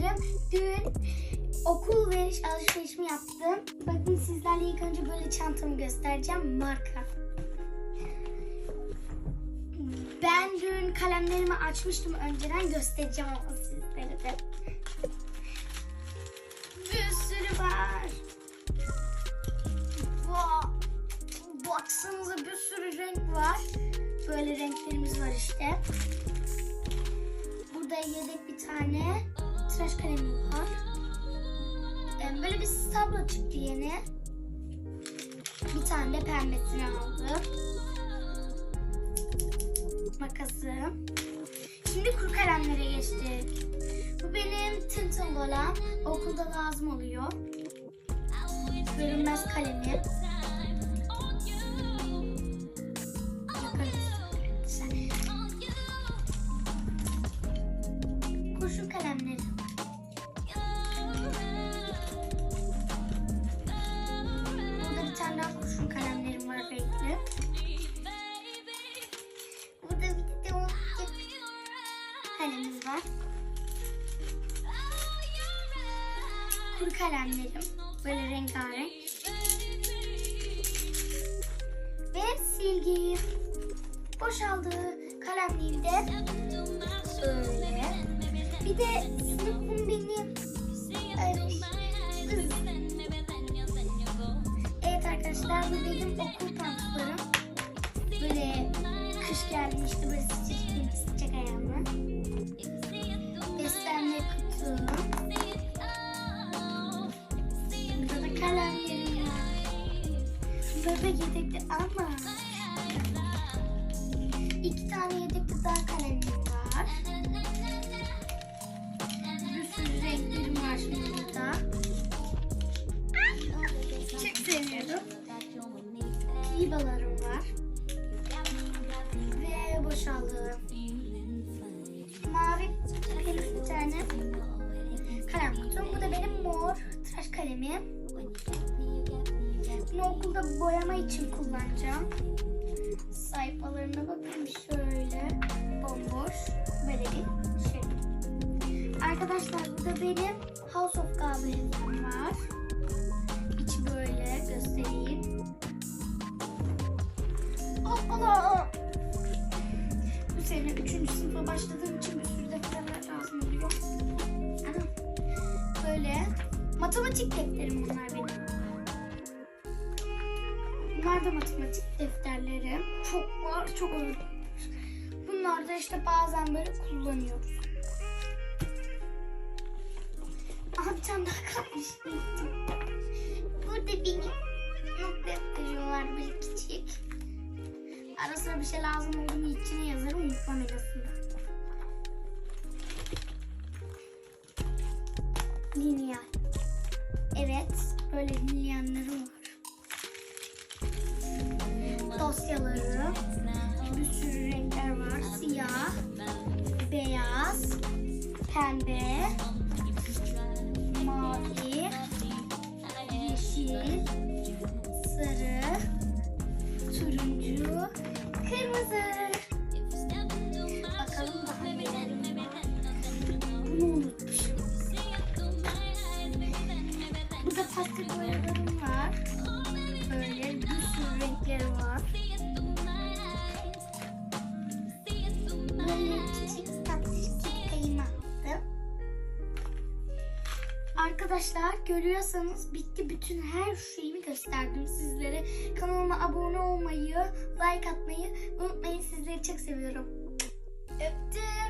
kalemlerim. Dün okul veriş alışverişimi yaptım. Bakın sizlerle ilk önce böyle çantamı göstereceğim. Marka. Ben dün kalemlerimi açmıştım önceden göstereceğim ama sizlere de. Bir sürü var. Vay. Baksanıza bir sürü renk var. Böyle renklerimiz var işte. Burada yedek bir tane tıraş kalemi var. Ee, Böyle bir tablo çıktı yeni. Bir tane de pembesini aldım. Makasım. Şimdi kuru kalemlere geçtik. Bu benim tıntılı olan okulda lazım oluyor. Görünmez kalemim. Kalemimiz var. Kuru kalemlerim. Böyle rengarenk. Ve silgi. Boşaldı. Kalemliğim de böyle. Bir de sınıfım benim. Evet arkadaşlar bu benim okul Bebek yedekli ama. İki tane yedekli daha kalemim var. Bir sürü renklerim var şimdi burada. Çok seviyorum. Klibalarım var. Ve boşaldı. Mavi bir tane kalem kutum. Bu da benim mor tıraş kalemim. Bunu okulda boyama için kullanacağım. Sayfalarına bakın şöyle bomboş böyle bir şey. Arkadaşlar burada benim House of Gabriel'im var. İçi böyle göstereyim. Hoppala. Bu sene 3. sınıfa başladığım için bir sürü defterler lazım oluyor. Böyle matematik defterim bunlar benim. Bunlar da matematik defterleri. Çok var, çok ağır. Bunlar da işte bazen böyle kullanıyoruz. Aha bir tane daha kalmış. Burada benim not defterim var bir küçük. Ara sıra bir şey lazım olduğunu içine yazarım unutmam en azından. Lineal. Evet, böyle lineallerim var. Dosyaları, bir sürü renkler var. Siyah, beyaz, pembe, mavi, yeşil, sarı, turuncu, kırmızı. Arkadaşlar görüyorsanız bitti bütün her şeyimi gösterdim sizlere. Kanalıma abone olmayı, like atmayı unutmayın. Sizleri çok seviyorum. Öptüm.